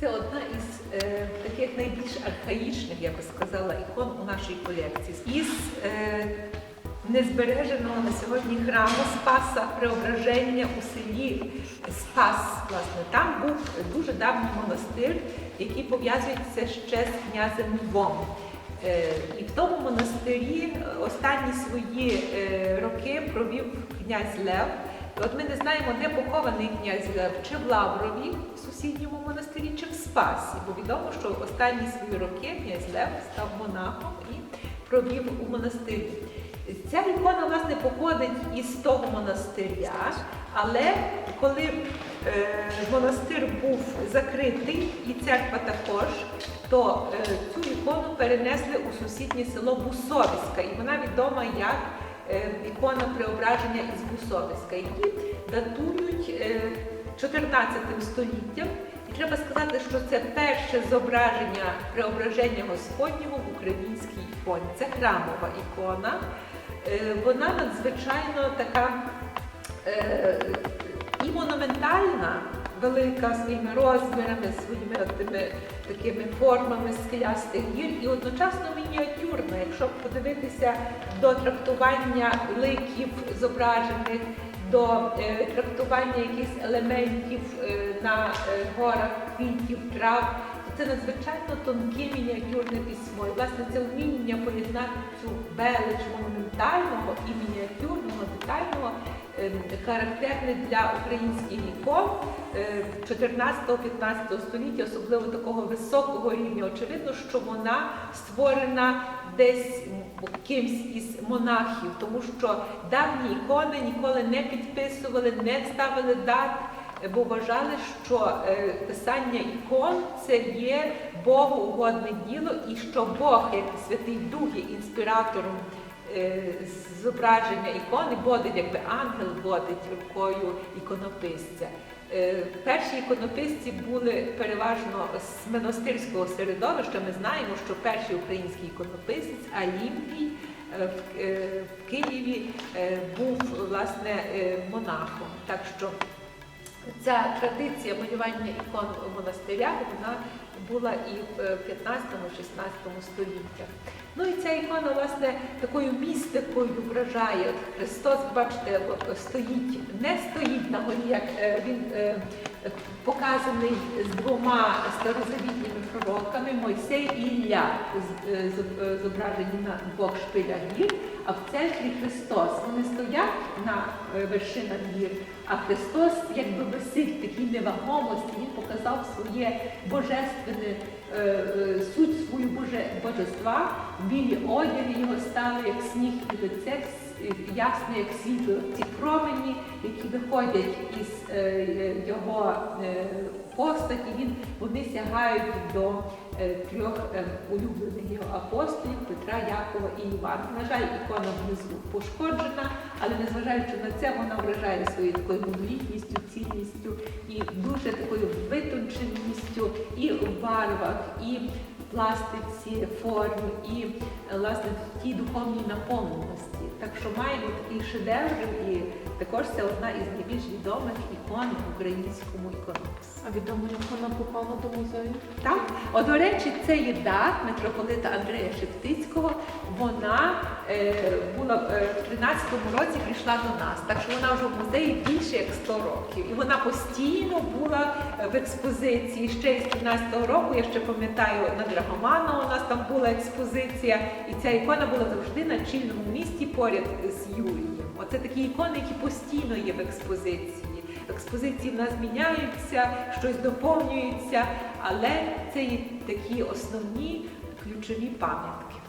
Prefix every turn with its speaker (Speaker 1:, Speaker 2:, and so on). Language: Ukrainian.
Speaker 1: Це одна із е, таких найбільш архаїчних, я би сказала, ікон у нашій колекції. Із е, незбереженого на сьогодні храму Спаса Преображення у селі Спас. Власне, там був дуже давній монастир, який пов'язується ще з князем Львом. Е, І в тому монастирі останні свої е, роки провів князь Лев. От ми не знаємо, де похований князь Лев, чи в Лаврові, в сусідньому монастирі, чи в Спасі. Бо відомо, що останні свої роки князь Лев став монахом і провів у монастирі. Ця ікона, власне, походить із того монастиря, але коли е, монастир був закритий, і церква також, то е, цю ікону перенесли у сусіднє село Бусовиська, і вона відома як е, ікона преображення із Бусовиська, які датують е, 14 століттям. І треба сказати, що це перше зображення преображення Господнього в українській іконі. Це храмова ікона. Е, Вона надзвичайно така е, і монументальна, велика своїми розмірами, своїми тими такими формами скелястих гір, і одночасно мініатюрна. Якщо подивитися до трактування ликів зображених, до е, трактування якихось елементів е, на е, горах, квітів, трав, це надзвичайно тонке мініатюрне письмо. І власне це вміння поєднати цю велич монументального і мініатюрного, детального е, характерне для українських е, 14-15 століття, особливо такого високого рівня. Очевидно, що вона створена десь кимсь із монахів, тому що давні ікони ніколи не підписували, не ставили дат. Бо вважали, що е, писання ікон це є Богу угодне діло, і що Бог, як Святий Дух, є інспіратором е, зображення ікони, водить, якби ангел водить рукою іконописця. Е, Перші іконописці були переважно з монастирського середовища. Ми знаємо, що перший український іконописець Алімпій в- Києві був власне монахом. Так що Ця традиція малювання ікон у монастирях вона була і в 15-16 століттях. Ну і ця ікона, власне, такою містикою вражає. Христос, бачите, стоїть, не стоїть на горі, як е, він е, показаний з двома старозавітніми пророками Мойсей і Ілля, е, е, зображені на двох шпилях гір, а в центрі Христос. Вони стоять на е, вершинах гір, а Христос якби висить в такій невагомості, Він показав своє божественне суть свою боже, божества. Білі одяги його стали, як сніг, і лице ясне, як світло. Ці промені, які виходять із його постаті, він, вони сягають до е, трьох е, улюблених його апостолів Петра, Якова і Івана. На жаль, ікона внизу пошкоджена, але незважаючи на це, вона вражає своєю такою монолітністю, цінністю і дуже такою витонченістю і в барвах, і в пластиці форм, і е, власне в тій духовній наповненості. Так що маємо такий шедевр, і також це одна із найбільш відомих ікон в українському іконописі.
Speaker 2: А відомо, як вона попала до музею?
Speaker 1: Так, от, речі, це є дат митрополита Андрея Шептицького. Вона е, була е, в 13-му році прийшла до нас, так що вона вже в музеї більше як 100 років. І вона постійно була е, в експозиції. Ще із 13-го року, я ще пам'ятаю, на Драгомана у нас там була експозиція, і ця ікона була завжди на чільному місці поряд з Юрієм. Оце такі ікони, які постійно є в експозиції. Експозиції в нас міняються, щось доповнюється, але це є такі основні ключові пам'ятки.